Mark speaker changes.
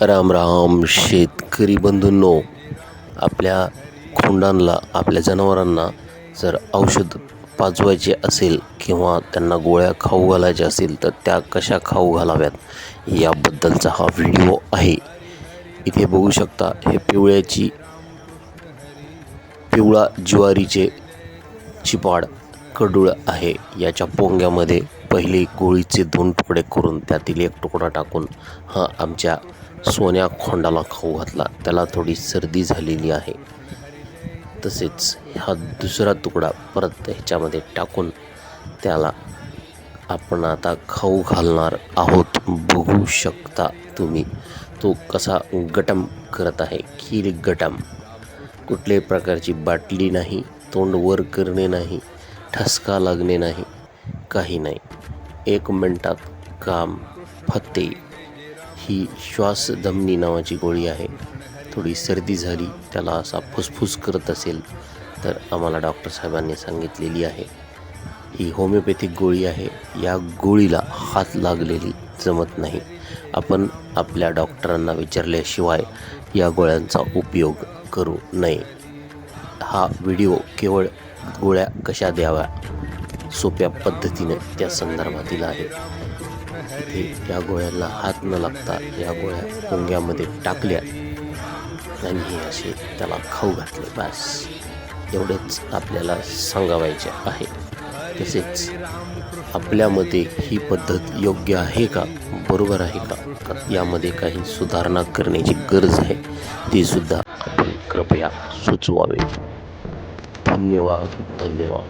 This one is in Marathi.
Speaker 1: राम राम शेतकरी बंधूंनो आपल्या खोंडांना आपल्या जनावरांना जर औषध पाजवायचे असेल किंवा त्यांना गोळ्या खाऊ घालायच्या असेल तर त्या कशा खाऊ घालाव्यात? याबद्दलचा हा व्हिडिओ आहे. इथे बघू शकता हे पिवळ्याची पिवळा ज्वारीचे चिपाड कडूळ आहे. याच्या पोंग्यामध्ये पहिले गोळीचे दोन तुकडे करून त्यातील एक तुकडा टाकून हा आमच्या सोन्या खोंडाला खाऊ घातला. त्याला थोडी सर्दी झालेली आहे. तसेच हा दुसरा तुकडा परत ह्याच्यामध्ये टाकून त्याला आपण आता खाऊ घालणार आहोत. बघू शकता तुम्ही. तो कसा गटम करत आहे. खीर गटम. कुठल्याही प्रकारची बाटली नाही. तोंड वर करणे नाही. ठसका लागणे नाही. काही नाही. एक मिनटात काम फत्ते ही श्वासधमनी नावाची गोळी आहे. थोडी सर्दी झाली त्याला असा फुसफुस करत असेल तर आम्हाला डॉक्टर साहेबांनी सांगितलेली आहे. ही होमिओपॅथिक गोळी आहे. या गोळीला हात लागलेली जमत नाही. आपण आपल्या डॉक्टरांना विचारल्याशिवाय या गोळ्यांचा उपयोग करू नये. हा व्हिडिओ केवळ गोळ्या कशा द्याव्या सोप्या पद्धतीने त्या संदर्भातील आहे. इथे या गोळ्यांना हात न लागता या गोळ्या पोंग्यामध्ये टाकल्या आणि हे असे त्याला खाऊ घातले. बस. एवढेच आपल्याला सांगावायचे आहे. तसेच आपल्यामध्ये ही पद्धत योग्य आहे का? बरोबर आहे का? का यामध्ये काही सुधारणा करण्याची गरज आहे? ती सुद्धा आपण कृपया सुचवावे. धन्यवाद. धन्यवाद.